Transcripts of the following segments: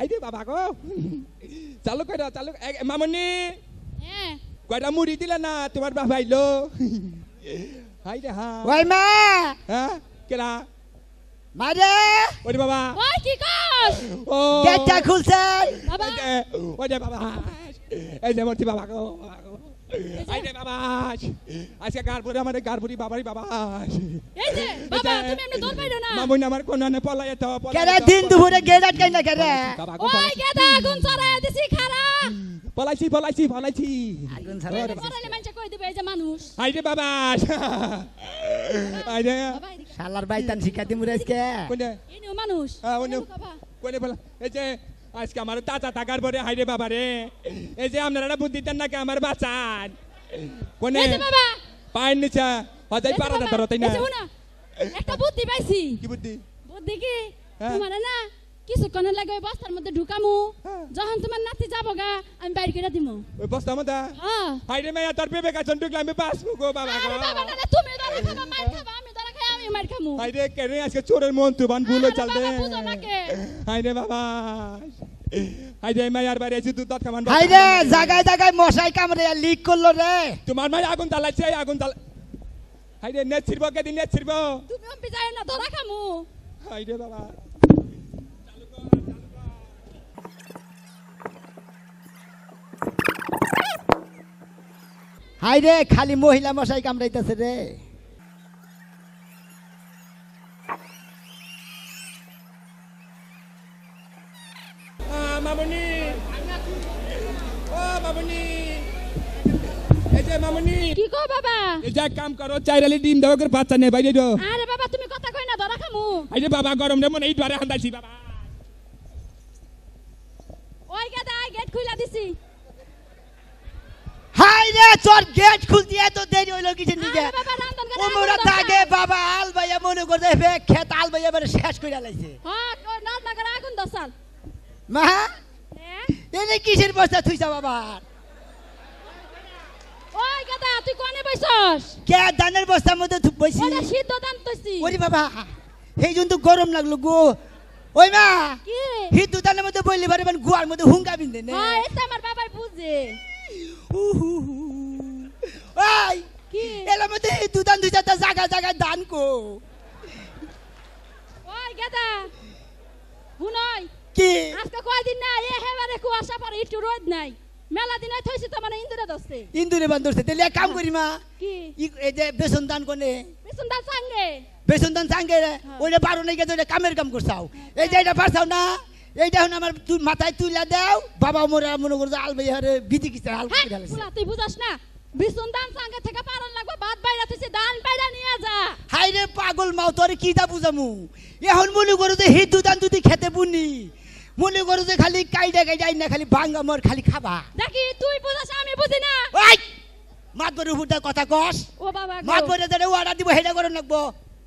আইরে বাবা গো চালু কইরা চালু এ, মামনি হ্যাঁ কয়টা মুড়ি দিলা না তোমার বাবা আইলো হাইরে হা ওই মা হ্যাঁ কেলা মারে ওরে বাবা ওই কি কস ও গেটটা খুলছে বাবা যে বাবা এই যে মূর্তি বাবা গো বাবা গো। এই যে বাবা আজকে গারপুরি আমাদের গারপুরি বাবারই বাবা এই যে বাবা তুমি এমনি দৌড় পাইরো না। মামুন আমার কোন না পলাই তো কেরে দিন দুপুরে গেট আটকাই না কেরে? বাবা গো ওই গেদা আগুন ছড়ায় দিছি খারা। পলাইছি পলাইছি পলাইছি। আগুন মানুষে কই দিবে এই যে মানুষ। আই রে বাবা আই রে। শালার বাইতান রে আজকে। কোনে? মানুষ। হ্যাঁ, উনিও। বাবা কোনে বলা এই যে আজকে আমার তাজা টাকার পরে হাই রে বাবা রে এই যে আপনারা বুদ্ধি দেন নাকি আমার বাঁচান কোনে এই যে বাবা পায়ের নিচে হজাই এই যে পারা বাবা, ধরো তাই না এই যে শোনো, একটা বুদ্ধি পাইছি কি বুদ্ধি বুদ্ধি কি হ্যাঁ। তোমার না কিছুক্ষণের লাগে ওই বস্তার মধ্যে ঢুকামু হ্যাঁ। যখন তোমার নাতি যাব গা আমি বাইর করে দিমু ওই বস্তা মতো হ্যাঁ হাই রে মেয়া তোর পেবে গাছন ঢুকলে আমি বাঁচবো গো বাবা আরে গো বাবা নালে তুমি ধরা খাবা মার খাবা আমি মার খামু হাই রে কেন আজকে চোরের মন তুবান ভুল আরে চলতে বাবা, বুঝো না কে? হাই রে বাবা হাই রে মেয়ার বাড়ি আছি দুধ দাঁত খামান হাই রে জায়গায় জায়গায় মশাই কামড়ে লিক করল রে তোমার মাই আগুন জ্বালাইছে আগুন জ্বালা হাই রে নেট ছিড়ব কেদিন নেট ছিড়ব তুমি অম্পি যায় না ধরা খামু হাই রে বাবা হাই রে খালি মহিলা মশাই কামড়াইতেছে রে যে কাম করো চাইরালি ডিম দাও করে বাচ্চা নেই বাইরে দাও আরে বাবা তুমি কথা কই না ধরা খামু। এই বাবা গরম রে মনে এই দ্বারে হান্দাইছি বাবা। ওই গেদা গেট খুইলা দিছি। হাই রে তোর গেট খুলতে এত দেরি হইল আরে বাবা রান্দন ওমরা বাবা আল ভাইয়া মনে করতে বে খেত আল ভাইয়া এবারে শেষ করে লাইছে। হ্যাঁ রান্দন করে আগুন দসাল মা? হ্যাঁ? এনে কিসের বস্তা থুইছা বাবা গেদা তুই কোনে বইছস? কে ধানের বস্তার মধ্যে থু- বইছি ওটা সিদ্ধ দান তৈছি ওরে বাবা সেই জন্য গরম লাগল গো। ওই মা কি? হিন্দু ধানের মধ্যে বইলে পারে মানে গুয়ার মধ্যে হুঙ্গা বিন্দে নে। হ্যাঁ এটা আমার বাবাই বুঝে। উহু। ওই কি? এলার মধ্যে হিন্দু ধান দুই চারটা জায়গা জায়গায় দান কো। ওই গেদা। হুনই কি? আজকে কয়দিন না এ হেবারে কুয়াশা পরে একটু রোদ নাই। মেলা দিন থইছি তো মানে ইন্দুরে দস্তে ইন্দুরে তাহলে এক কাম করি মা কি? এই যে বেসন দান কোনে বিশুন দান সঙ্গে বেসন দান সাঙ্গে ওইটা বারো নাই গেছে কামের কাম করছাও। এই যে এটা পারছাও না এইটা এখন আমার তুই মাথায় তুইলা দাও বাবা মোরা মনে করছে আল ভাই হারে বিধি কিস্তা আল হ্যাঁ তুই বুঝাস না বিশুন দান সঙ্গে থেকে পারন লাগবে ভাত বাইরা থইছি দান বাইরা নিয়ে যা। হাই রে পাগল মাও তোর কি দা বুঝামু? এখন মনে করো যে হিন্দু দান যদি খেতে বুনি মনে করো যে খালি কাইডা কাইডা আইনা খালি ভাঙ্গা মর খালি খাবা। দেখি তুই বুঝাস আমি বুঝি না। ওই! মাত বরে উপর কথা কস। ও বাবা গো। মাত বরে দেড়ে অর্ডার দিব হেডা করে লাগবো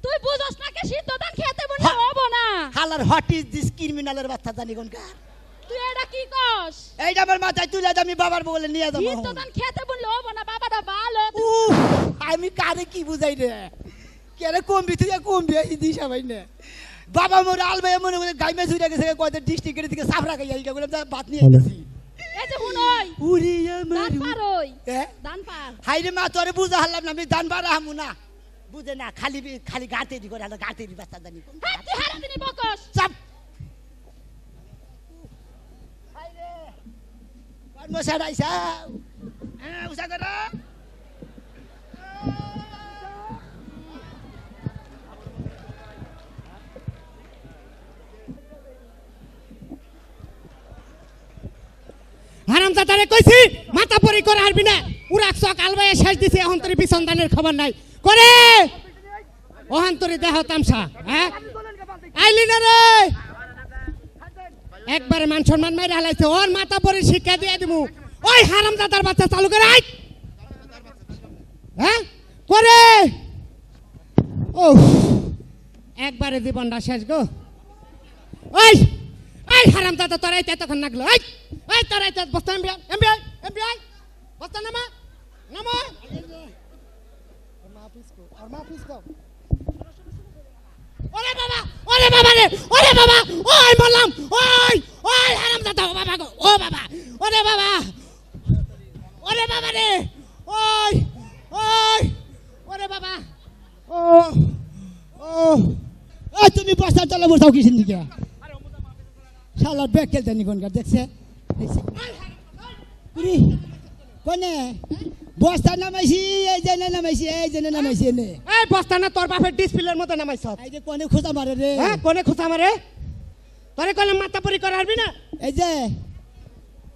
তুই বুঝাস না কে সিদ্ধ দান খেতে হ্যাঁ। হব না। হালার হোয়াট ইজ দিস ক্রিমিনালের বাচ্চা জানি কোনকার। তুই এটা কি কস? এইটা আমার মাথায় তুলে দে, আমি বাবার বলে নিয়ে যাব। সিদ্ধ দান খেতে বললে হব না বাবাটা ভালো। আমি কারে কি বুঝাই রে? কেরে কমবি তুই কমবি এই দিস ভাই না। বাবা মোর আল ভাই মনে করে গাইমে ছুড়ে গেছে কত ডিস্ট্রিক্টের দিকে সাফরা খাই আইগা বলে বাত নিয়ে গেছি এই যে হুনই উরি দান আমার পার ওই দান পার। হাই রে মা তোরে বুঝা হারলাম না আমি দান বাড়া হামু না। বুঝে না খালি খালি গাতে দি করে গাতে দি বাচ্চা জানি হ্যাঁ তুই হারা দিনি বকস। চাপ। হাই রে। কর্ম সারাইছা হ্যাঁ উষা করা হারাম কইছি, মাথা পরি করে হারবি না। উড়াক চক আলবাইয়া শেষ দিছে, এখন তোর বিসন্ধানের খবর নাই। করে! ওহান তোরে দেহ তামসা হ্যাঁ? আইলি না রে! একবারে মান সম্মান মাইরে হালাইছে, ওর মাথা পরি শিক্ষা দিয়ে দিমু। ওই হারাম দাদার বাচ্চা চালু করে আই হ্যাঁ? করে! ও একবারে জীবনটা শেষ গো। ওই! দাদা তোর এই Wait, está, ahí está. Vos NBA, NBA, Enviar, enviar. Vos estás nada más. Nada más. Armada, please go. Armada, please go. ওরে বাবা ওরে বাবা রে ওরে বাবা ওই বললাম ওই ওই হারাম দাদা ও বাবা ও বাবা ওরে বাবা ওরে বাবা রে ওই ওই ওরে বাবা ও ও ওই তুমি বস্তার তলে বসাও কি সিন্দিকে শালার কোনে বস্তা নামাইছি এই যে নে নামাইছি এই যে নে নামাইছি এনে এই বস্তা না তোর বাপের ডিসপ্লের মতো নামাইছ এই যে কোনে খোঁজা মারে রে হ্যাঁ কোনে খুঁচা মারে তোরে কলে মাথা পরি করারবি না এই যে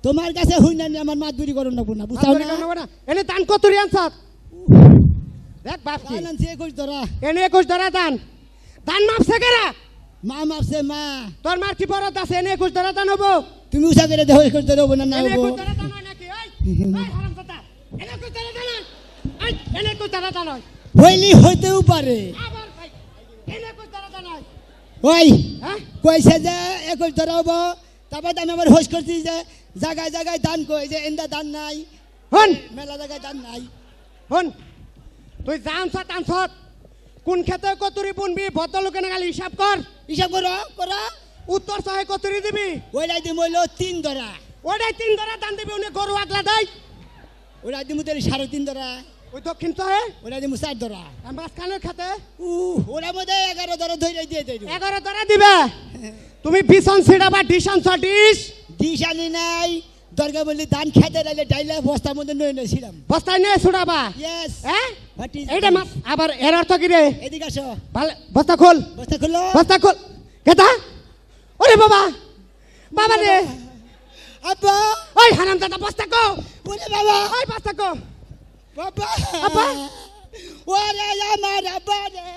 তোমার কাছে হুই না আমার মাত দূরি করুন না বুঝা বুঝাও না এনে দান কতুরি আনছত দেখ বাপ কি সে কই তোরা এনে একুশ ধরা দান দান মাপছে কেরা মা মাপছে মা তোর মার কি বরদ আছে এনে একুশ ধরা দান হব তুমি উষা করে দেহ এখন তোর না না হইলি হইতেও পারে। ওই কইছে যে একই তোরা হব। তারপর আমি আবার হোস করছি যে জায়গায় জায়গায় দান কই যে এন্দা দান নাই। হন মেলা জায়গায় দান নাই। হন তুই জানছ কোন ক্ষেত্রে কতুরি বুনবি? ভদ্রলোকে না হিসাব কর। হিসাব কর করা। উত্তর সহায় কতুরি দিবি? ওইটাই দিম হইল তিন ধরা ওটাই তিন ধরা দান দিবি উনি গরু আগলা দেয় ওইটাই দিমু তাহলে সাড়ে তিন ধরা ওই দক্ষিণ সহে ওইটাই দিমু চার ধরা মাঝখানের খাতে? উ ওরা মধ্যে এগারো ধরা ধরে দিয়ে দেয় এগারো ধরা দিবে? তুমি বিছন ছিড়া বা ডিসন ডিস ডিশ আনি নাই। দরকার বললি দান খেতে রাইলে ডাইলে বস্তার মধ্যে নই নইছিলাম বস্তায় নিয়ে ছুড়াবা ইয়েস হ্যাঁ? এইটা মাপ আবার এর অর্থ কি রে? এদিকে আসো। ভালো বস্তা খোল। বস্তা খুলো বস্তা খোল। কেতা? ওরে বাবা বাবা রে আব্বা ওই হারাম দাদা বস্তা কো ওরে বাবা ওই বস্তা কো বাবা আব্বা। ওরে আমার আব্বা রে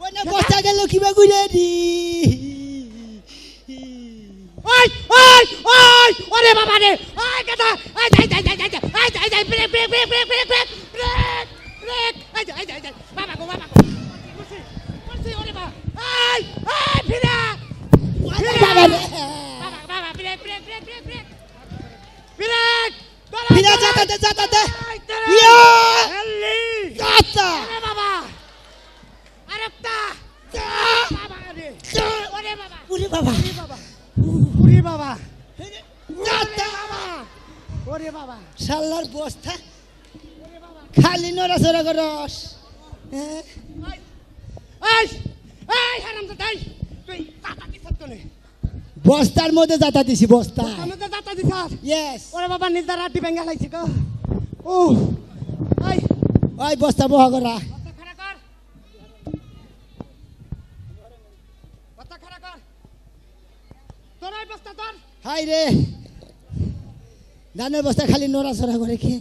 ওনে বস্তা গেল কিবা গুলে দি ওই ওই ওই ওরে বাবা রে ওই কেতা এই যাই যাই যাই যাই যাই যাই ব্রেক ব্রেক ওরে বাবা। বস্তা। খালি নড়াচড়া করে রস বস্তার মধ্যে যাতা দিছি বস্তা যাতা দিছি? ইয়েস ওরে বাবা নিজের আটি ব্যাঙ্গা লাগছে গো। ও ওই বস্তা বহ করা হাই রে। ধানের বস্তা খালি নড়াচড়া করে কে?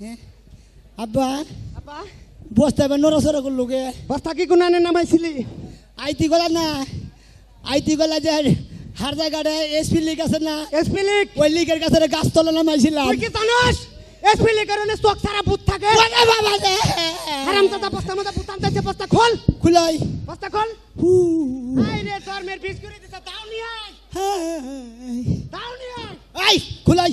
হ্যাঁ? আব্বা? আপা বস্তা এবার নড়াচড়া করল গে বস্তা কি গুনানে নামাইছিলি? আইতি গলা না। আইতি গলা যে হার জায়গাটা এসপি লিগ আছে না? এসপিলিক ওই লিগের কাছে গাছ তলা নামাইছিলাম। তুই কি জানোস? এসপিলিক কারণে চোখ সারা ভূত থাকে। ওরে বাবা রে। হারাম দাদা বস্তা মধ্যে বুতাম দিয়েছে বস্তা খোল। খুলাই বস্তা খোল। হু আই রে তোর মেয়ের বিষ করে দিছে দাও নি আয়। দাও নি আয়। আই খুলাই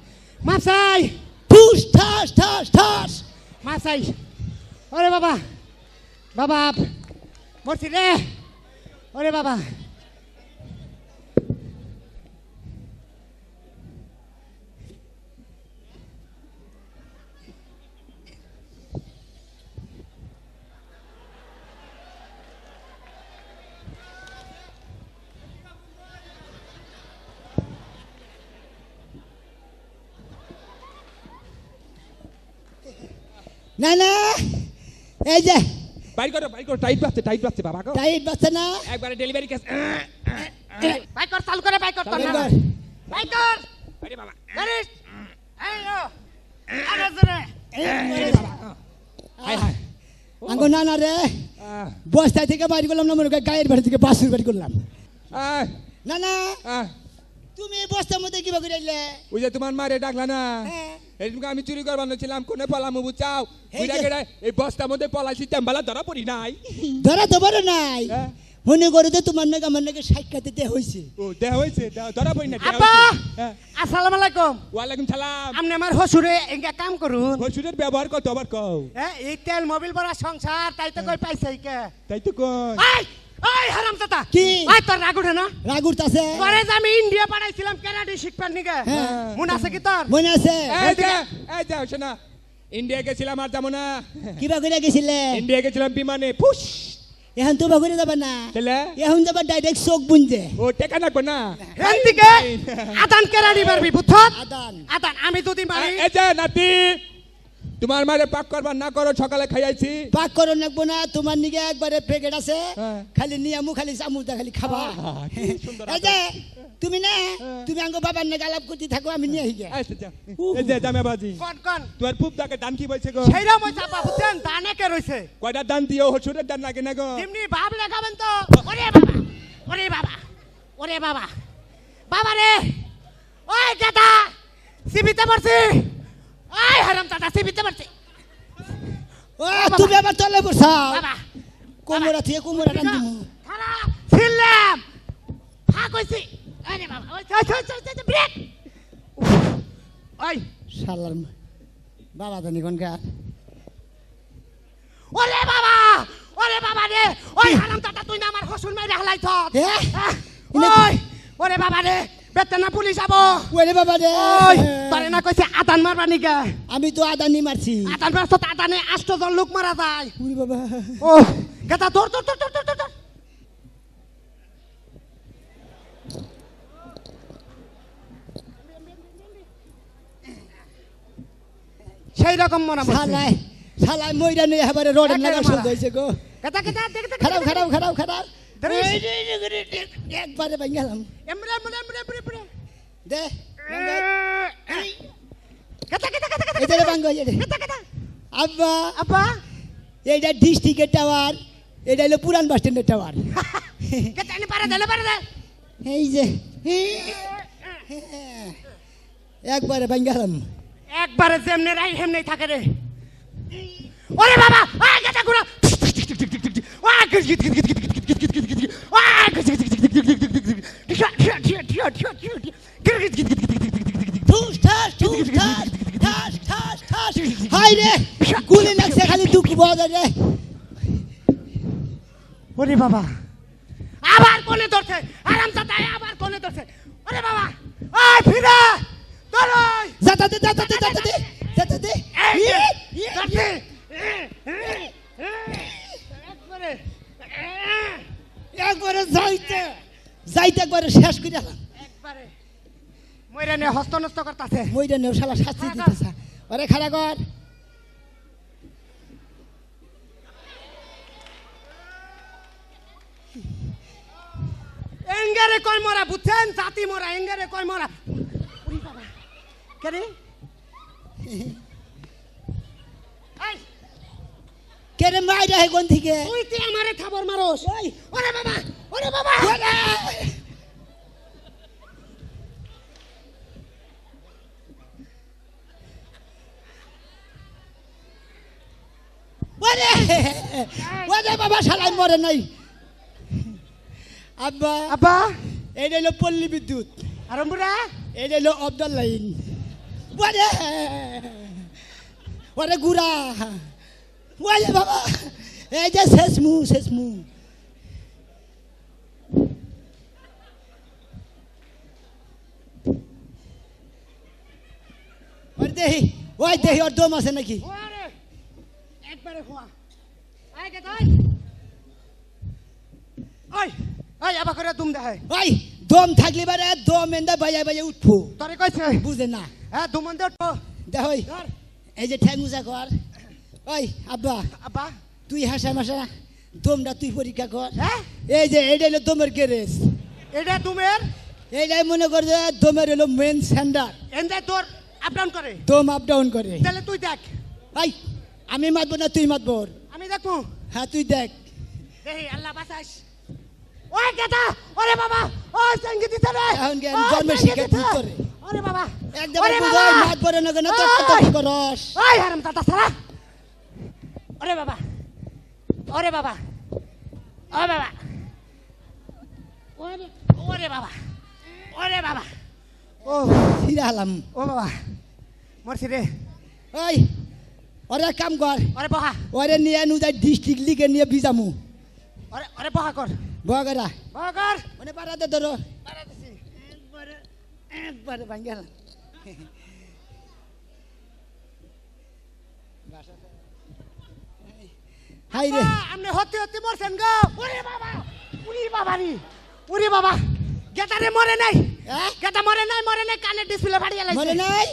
Masai! Push, touch, touch, touch! Masai! Ore, Baba! Baba what's Morsi, eh. Ore, Baba! Baba! না না। এই যে বাইর করো বাইর করো টাইট বাজছে টাইট বাজছে বাবা গো। টাইট বাচ্চা না। একবারে ডেলিভারি কেস কর চালু করে কর না কর। কর। আরে বাবা। গাড়ি এই ও। আরে জোরে। হাই হাই আঙ্গো না না রে। আহ, বস্তায় থেকে বাইর করলাম না মনে করি গায়ের বাড়ি থেকে বাসুর বাড়ি করলাম। আহ, না না। আহ, তুমি বস্তার মধ্যে কিবা করে এলে ওই যে তোমার মারে ডাকলা না। হ্যাঁ। এদিকে আমি চুরি করবার ছিলাম কোনে পলামু বুঝাও? এই বুড়া যে- গেড়া এই বস্তার মধ্যে পলাইছি তেম্বালা ধরা পড়ি নাই। ধরা তো বড় নাই। হ্যাঁ। মনে করে তো তোমার নাকি আমার নাকি সাক্ষাৎ দিতে হয়েছে ও দেহ হয়েছে দেহ- ধরা পড়ি না হয়েছে। হ্যাঁ। আসসালামু আলাইকুম। ওয়ালাইকুম সালাম। আপনি আমার হসুরে এঙ্গা কাম করুন। হসুরের ব্যবহার কত আবার কও? হ্যাঁ এই তেল মোবিল ভরা সংসার তাই তো কই পাইছে কে তাই তো কোন এই হারাম দাদা কি? এই তোর রাগ উঠে না? রাগুর আছে পরে যে আমি ইন্ডিয়া পাঠাইছিলাম কেনাডি শিখবার নিকে। হ্যাঁ। মনে আছে কি তোর? মনে আছে। এই যে এই যে শোনা। ইন্ডিয়া গেছিলাম আর যাব না। কিবা করে গেছিলে? ইন্ডিয়া গেছিলাম বিমানে। ফুস। এখন তো বাগুরে যাবা না। তাহলে এখন যাবা ডাইরেক্ট চোখ বুনতে। ও টেকা নাকবো না। এখান থেকে আদান কেনাডি পারবি বুঝছ আদান। আদান আমি যদি মারি এই যে নাতি। তোমার মারে পাক করবার না করো সকালে খাইয়াছি পাক করো নাকবো না তোমার নিকে একবারে প্যাকেট আছে। হ্যাঁ। খালি নিয়ামু খালি চামুচটা খালি খাবা। এই যে তুমি না তুমি আঙ্গ বাবার নাকি আলাপ করতে থাকো আমি নিয়ে আহি গে। এই যে, এই যে জামে বাজি কোন কোন? তোমার পুপ দাকে দান কি বলছে গো? সেইরা মই চাপা বুঝছেন দানে কে রইছে? কয়টা দান দিও হসুরের দান লাগে না গো? তেমনি ভাব লেখাবেন তো। ওরে বাবা ওরে বাবা ওরে বাবা। বাবা রে ওই দাদা সিবিতে পড়ছি। ওই হারাম দাদা সিবিতে পড়ছি ও তুমি আবার তলে বসাও বাবা। কোমরা থেকে কোমরা টান দিমু খারাপ ছিলাম ফাঁক হইছি আরে বাবা ওই ওই ওই, ওই, ব্রেক। ওই শালার বাবা জানি কোনকার ওরে বাবা ওরে বাবা রে ওই হারাম দাদা তুই না আমার হসুর মেরে হালাই থত হ্যাঁ? ওই ওরে বাবা রে। বেতনা পুলিশ আবো ওরে বাবা রে ওই তোরে না কইছে আদান মারবা নিকা আমি তো আদানি মারছি আদান মারছ তো আদানে আষ্টজন লোক মারা যায় ওরে বাবা ও গেতা সেই রকম মনে শালাই শালাই মইরা নিয়ে এবারে একেবারে লাগা। শুরু হয়েছে গো। গেতা গেতা খারাপ খারাপ খারাপ খারাপ একবারে ভাঙালাম এমরে এমরে এমরে এমরে এমরে দে গেতা গেতা গেতা গেতা এটারে ভাঙ্গ এটা গেতা গেতা আব্বা আপা এইটা ডিস্ট্রিক্টের টাওয়ার এটা হলো পুরান বাস স্ট্যান্ডের টাওয়ার গেতা এনে পারে দে পারে দে এই যে একবারে ভাঙ্গালাম একবারে যেমনে রাই হেমনে থাকে রে ওরে বাবা আ গেতা গুড়া ওয়া গিট গিট গিট গিট গিট গিট গিট হাই রে গুলি লাগছে খালি দুঃখী পাওয়া ওরে বাবা। আবার কোনে ধরছে আরাম দাদাই আবার কোলে ধরছে। ওরে বাবা আয় ফিরে দাঁড়াই দাদাতে দাদাতে মইরা নে হস্ত নষ্ট করতাছে। নেও শালা শাস্তি দিতেছে। আরে খাড়া কর এঙ্গারে কয় মরা বুঝছেন? জাতি মরা এঙ্গারে কয় মরা। ওরে বাবা। কে রে? এই, কে রে মাইরা হে কোন থেকে তুই তুই আমারে খাবার মারোস। ওই, ওরে বাবা ওরে বাবা। বাবা শালাই মরে নাই। আব্বা আব্বা। এইটা হলো পল্লী বিদ্যুৎ। আরম্বরা এইটা হলো অবদাল লাইন ওরে ওরে গুড়া। ওরে বাবা এই যে শেষ মু শেষ মু। ওরে দেহি ওই দেহি ওর দম আছে নাকি? একবারে খোয়া। আবার করে ওই দম থাকলে বারে দম এন্দা উঠবো। তোরে কইছে? বুঝে না। হ্যাঁ উঠবো। দেখ ওই এই যে ঠ্যাঙ্গুজা কর। ওই আব্বা আব্বা। তুই হাসা মাসা দমটা তুই পরীক্ষা কর। হ্যাঁ? এই যে এইটা হলো দমের গ্যারেজ। এটা তুমের এইটাই মনে কর যে দমের হলো মেন সেন্টার এনদে তোর আপ ডাউন করে। দম আপ ডাউন করে। তাহলে তুই দেখ। ভাই আমি মাতবো না তুই মাতবো আমি দেখব। হ্যাঁ তুই দেখ। দেখি আল্লাহ বাসাইস ওই গেদা ওরে বাবা ওই সংগীত দিছে রে। এখন জ্ঞান সংগীত তুই করে। ওরে বাবা একদম বুঝাই বাবা। মাত পরে না কেন তো কত কি করস। ওই হারাম দাদা সারা। ওরে বাবা ওরে বাবা ও বাবা। ওরে ওরে বাবা ওরে বাবা। ও হালাম ও বাবা মরছি রে। ওই। ওরে এক কাম কর ওরে বহা ওরে নিয়ে নু যাই ডিস্ট্রিক্ট লিগে নিয়ে ভিজামু ওরে ওরে বহা কর বগরা বহা কর ওনে পারাতে ধরো একবারে একবারে ভাঙ্গে গেলাম হাই রে আপনি হতে হতে মরছেন গো ওরে বাবা উরি বাবা রে উরি বাবা গেটারে মরে নাই? গেটা মরে নাই মরে নাই কানের ডিসপ্লে ফাটিয়ে লাইছে মরে নাই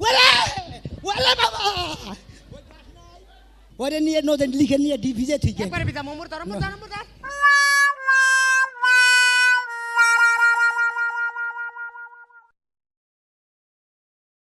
ওরে ওরে বাবা ওরে নিয়ে নদী লিখে নিয়ে ডি ভিজে ঠিক একবারে